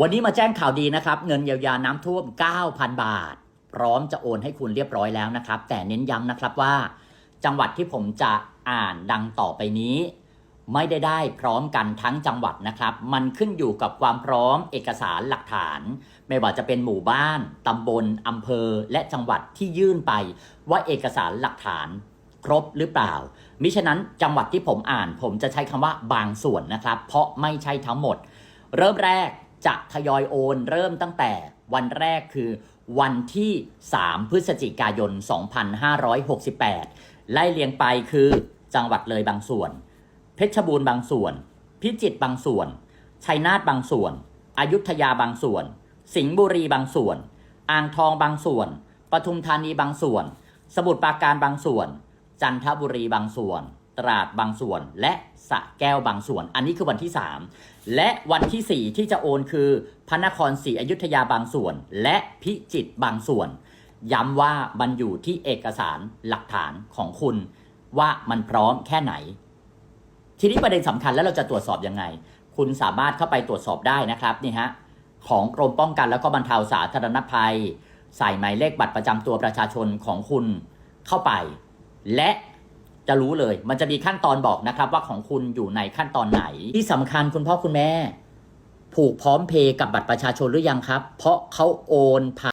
วันนี้มาแจ้งข่าวดีนะครับ เงินเยียวยาน้ำท่วม 9,000 บาท พร้อมจะโอนให้คุณเรียบร้อยแล้วนะครับ แต่เน้นย้ำนะครับว่า จังหวัดที่ผมจะอ่านดังต่อไปนี้ ไม่ได้ได้พร้อมกันทั้งจังหวัดนะครับ มันขึ้นอยู่กับความพร้อมเอกสารหลักฐาน ไม่ว่าจะเป็นหมู่บ้าน ตำบลอำเภอ และจังหวัดที่ยื่นไปว่าเอกสารหลักฐานครบหรือเปล่า มิฉะนั้นจังหวัดที่ผมอ่าน ผมจะใช้คำว่าบางส่วนนะครับ เพราะไม่ใช่ทั้งหมด เริ่มแรก จะทยอยโอนเริ่มตั้งแต่วันแรกคือวันที่ 3 พฤศจิกายน 2568 ไล่เรียงไปคือจังหวัดเลยบางส่วน เพชรบูรณ์บางส่วน พิจิตรบางส่วน ชัยนาทบางส่วน อยุธยาบางส่วน สิงห์บุรีบางส่วน อ่างทองบางส่วน ปทุมธานีบางส่วน สมุทรปราการบางส่วน จันทบุรีบางส่วน ราดบางส่วน และสะแก้วบางส่วน อันนี้คือวันที่ 3 และวันที่ 4 ที่จะโอนคือพระนครศรีอยุธยาบางส่วน และพิจิตรบางส่วน ย้ำว่ามันอยู่ที่เอกสารหลักฐานของคุณ ว่ามันพร้อมแค่ไหน ทีนี้ประเด็นสำคัญแล้วเราจะตรวจสอบยังไง คุณสามารถเข้าไปตรวจสอบได้นะครับนี่ฮะของกรมป้องกันแล้วก็บรรเทาสาธารณภัย ใส่หมายเลขบัตรประจำตัวประชาชนของคุณเข้าไป และ จะรู้เลย มันจะมีขั้นตอนบอกนะครับ ว่าของคุณอยู่ในขั้นตอนไหน ที่สำคัญคุณพ่อคุณแม่ ผูกพร้อมเพย์กับบัตรประชาชนหรือยังครับ เพราะเขาโอนผ่าน